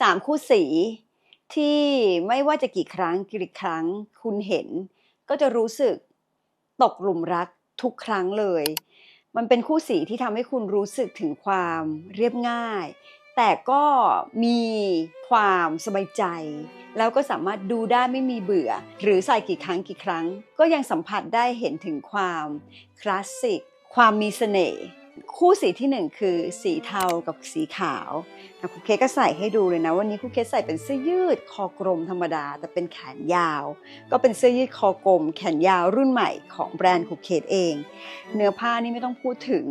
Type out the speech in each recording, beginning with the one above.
สามคู่สีที่ไม่ว่าจะกี่ครั้งกี่ครั้งคุณเห็น ก็จะรู้สึกตกหลุมรักทุกครั้งเลย มันเป็นคู่สีที่ทำให้คุณรู้สึกถึงความเรียบง่าย แต่ก็มีความสบายใจ แล้วก็สามารถดูได้ไม่มีเบื่อ หรือใส่กี่ครั้งกี่ครั้ง ก็ยังสัมผัสได้เห็นถึงความคลาสสิกความมีเสน่ห์ คู่สีที่หนึ่งคือสีเทากับสีขาวนะครูเคกก็ใส่ให้ดูเลยนะวันนี้ครูเคใส่เป็นเสื้อยืดคอกลมธรรมดา แต่เป็นแขนยาว ก็เป็นเสื้อยืดคอกลม แขนยาวรุ่นใหม่ของแบรนด์ครูเคเอง เนื้อผ้านี่ไม่ต้องพูดถึง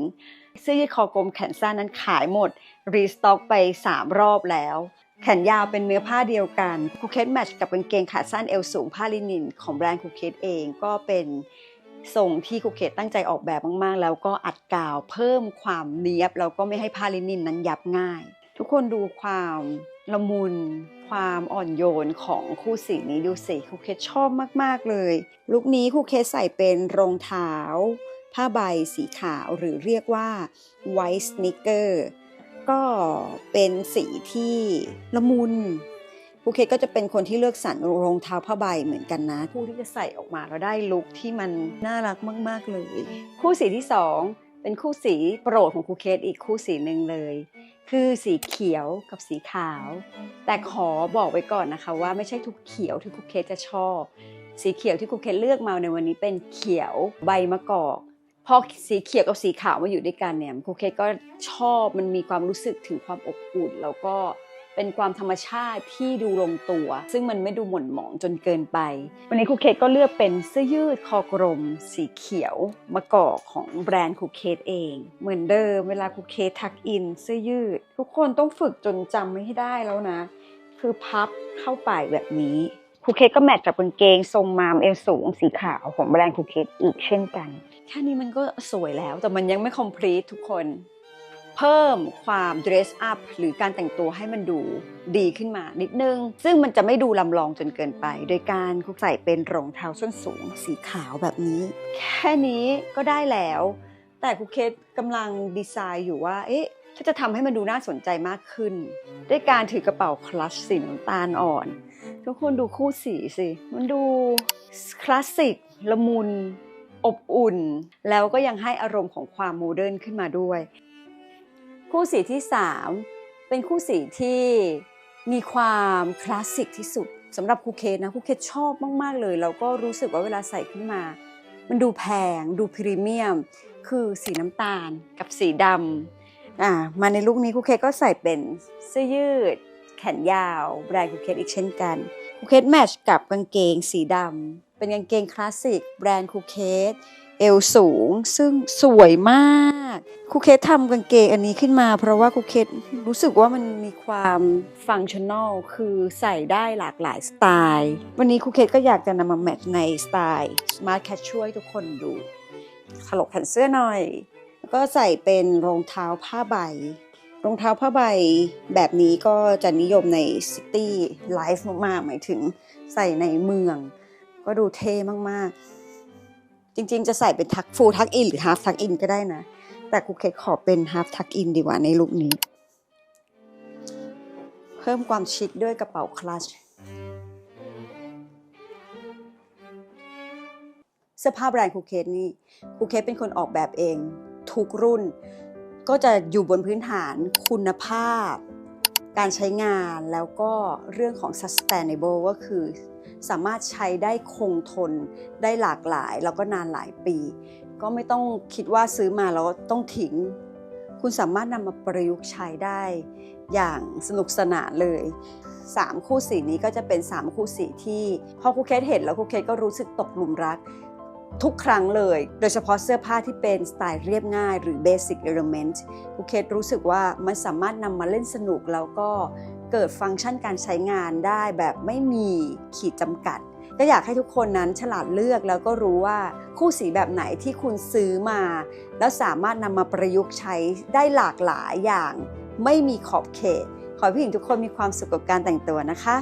เสื้อยืดคอกลมแขนสั้นนั้นขายหมด รีสต็อกไป 3 รอบแล้วแขนยาวเป็นเนื้อผ้าเดียวกันคูเคทแมทช์กับกางเกงขาสั้นเอวสูงผ้าลินินของแบรนด์คูเคทเองก็เป็น ทรงที่คูเคทตั้งใจออกแบบมากๆ แล้วก็อัดกาวเพิ่มความเนียบแล้วก็ไม่ให้ผ้าลินินนั้นยับง่าย ทุกคนดูความละมุน ความอ่อนโยนของคู่สีนี้ดูสิคูเคทชอบมากๆเลย ลุคนี้คูเคทใส่เป็นรองเท้า ผ้าใบสีขาวหรือเรียกว่า white sneaker ก็เป็นสีที่ละมุน ภูเคก็จะเป็นคนที่เลือกสรรรองเท้าผ้าใบเหมือนกันนะผู้ที่จะใส่ออกมาแล้วได้ลุคที่มันน่ารักมาก ๆเลย คู่สีที่สองเป็นคู่สีโปรดของครูเคสอีกคู่สีหนึ่งเลย คือสีเขียวกับสีขาว แต่ขอบอกไว้ก่อนนะคะว่าไม่ใช่ทุกเขียวที่ครูเคสจะชอบ สีเขียวที่ครูเคสเลือกมาในวันนี้เป็นเขียวใบมะกอกพอสีเขียวกับสีขาวมาอยู่ด้วยกันเนี่ยครูเคสก็ชอบมันมีความรู้สึกถึงความอบอุ่นแล้วก็ เป็นความธรรมชาติที่ดูลงตัว ซึ่งมันไม่ดูหม่นหมองจนเกินไป วันนี้ครูเคสก็เลือกเป็นเสื้อยืดคอกลม สีเขียวมะกอกของแบรนด์ครูเคสเอง เหมือนเดิมเวลาครูเคสทักอินเสื้อยืด ทุกคนต้องฝึกจนจำไม่ให้ได้แล้วนะ คือพับเข้าไปแบบนี้ครูเคสก็แมทกับกางเกงทรงมามเอวสูงสีขาวของแบรนด์ครูเคสอีกเช่นกันแค่นี้มันก็สวยแล้วแต่มันยังไม่ complete ทุกคน เพิ่มความ dress up หรือการแต่งตัวให้มันดูดีขึ้นมานิดนึง ซึ่งมันจะไม่ดูลำลองจนเกินไป โดยการคุกใส่เป็นรองเท้าส้นสูงสีขาวแบบนี้ แค่นี้ก็ได้แล้ว แต่ครูเคสกำลังดีไซน์อยู่ว่า เอ๊ะถ้าจะทำให้มันดูน่าสนใจมากขึ้น ด้วยการถือกระเป๋าคลัชสีน้ำตาลอ่อน ทุกคนดูคู่สีสิ มันดูคลาสสิกละมุนอบอุ่น แล้วก็ยังให้อารมณ์ของความโมเดิร์นขึ้นมาด้วย คู่สีที่ 3 เป็นคู่สีที่มีความคลาสสิกที่สุดสำหรับคูเคสนะคูเคสชอบมาก ๆ เลย แล้วก็รู้สึกว่าเวลาใส่ขึ้นมา มันดูแพงดูพรีเมียม คือสีน้ำตาลกับสีดำอ่ามาในลุคนี้คูเคก็ใส่เป็นเสื้อยืด แขนยาวแบรนด์คูเคสอีกเช่นกันคูเคสแมทช์กับกางเกงสีดำเป็นกางเกงคลาสสิกแบรนด์คูเคสเอวสูง ซึ่งสวยมาก ครูเคสทำกางเกงอันนี้ขึ้นมา เพราะว่าครูเคสรู้สึกว่ามันมีความฟังชั่น a ลคือใส่ได้หลากหลายสไตล์ วันนี้ครูเคสก็อยากจะนำมาแมทช์ในสไตล์ Smart Casual ให้ทุกคนดูถลกแขนเสื้อหน่อย แล้วก็ใส่เป็นรองเท้าผ้าใบ รองเท้าผ้าใบแบบนี้ก็จะนิยมในซิตี้ไลฟ์มากๆ หมายถึงใส่ในเมือง ก็ดูเท่มากๆจริงๆ จะใส่เป็นทักฟูทักอินหรือฮาฟทักอินก็ได้นะ แต่ครูเคสขอเป็นฮาฟทักอินดีกว่าในลุคนี้ เพิ่มความชิคด้วยกระเป๋าคลัชเสื้อผ้าแบรนด์ครูเคสนี่ครูเคสเป็นคนออกแบบเอง ทุกรุ่น ก็จะอยู่บนพื้นฐานคุณภาพ การใช้งานแล้วก็เรื่องของ sustainable ก็คือสามารถใช้ได้คงทนได้หลากหลาย แล้วก็นานหลายปี ก็ไม่ต้องคิดว่าซื้อมาแล้วต้องทิ้ง คุณสามารถนำมาประยุกต์ใช้ได้อย่างสนุกสนานเลย 3 คู่สีนี้ก็จะเป็น 3 คู่สีที่พอครูเคสเห็นแล้วครูเคสก็รู้สึกตกหลุมรักทุกครั้งเลย โดยเฉพาะเสื้อผ้าที่เป็นสไตล์เรียบง่ายหรือ Basic Element ครูเคสรู้สึกว่ามันสามารถนำมาเล่นสนุกแล้วก็เกิดฟังก์ชันการใช้งานได้แบบไม่มีขีดจำกัด ก็อยากให้ทุกคนนั้นฉลาดเลือกแล้วก็รู้ว่าคู่สีแบบไหนที่คุณซื้อมา แล้วสามารถนำมาประยุกต์ใช้ได้หลากหลายอย่าง ไม่มีขอบเขต ขอพี่ผู้หญิงทุกคนมีความสุขกับการแต่งตัวนะคะ